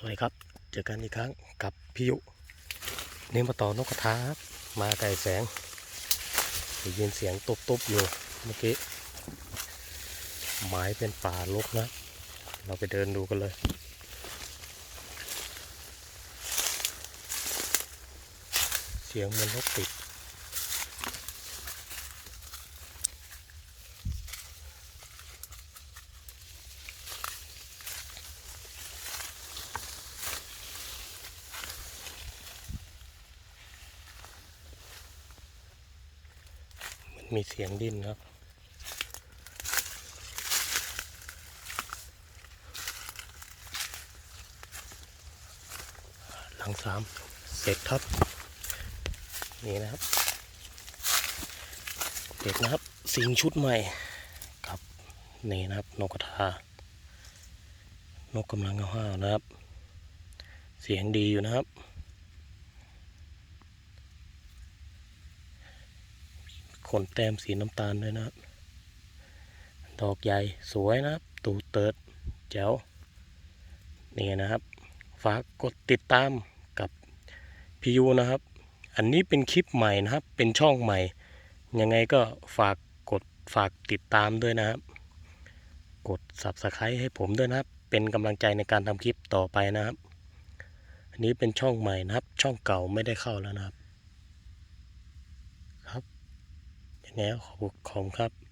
สวัสดีครับ เจอกันอีกครั้งกับพี่ยุนี่มาต่อนกกระทาครับมาไก่แสงได้ยินเสียงตุบๆอยู่เมื่อกี้หมายเป็นป่ารกนะ เราไปเดินดูกันเลย เสียงเหมันรถติด มีเสียงดิ้นครับ หลังสามเสร็จครับ นี่นะครับ เด็กนะครับ สิงชุดใหม่ครับ นี่นะครับ นกกระทานกกำลังเอาห้าวนะครับ เสียงดีอยู่นะครับ ขนแต้มสีน้ำตาลด้วยนะครับ ดอกใหญ่สวยนะครับ ตูเติดแจ๋วนี่นะครับ ฝากกดติดตามกับพียูนะครับ อันนี้เป็นคลิปใหม่นะครับ เป็นช่องใหม่ ยังไงก็ฝากกดฝากติดตามด้วยนะครับ กด subscribe ให้ผมด้วยนะครับ เป็นกำลังใจในการทำคลิปต่อไปนะครับ อันนี้เป็นช่องใหม่นะครับ ช่องเก่าไม่ได้เข้าแล้วนะครับ ครับยังไงก็ขอบคุณครับ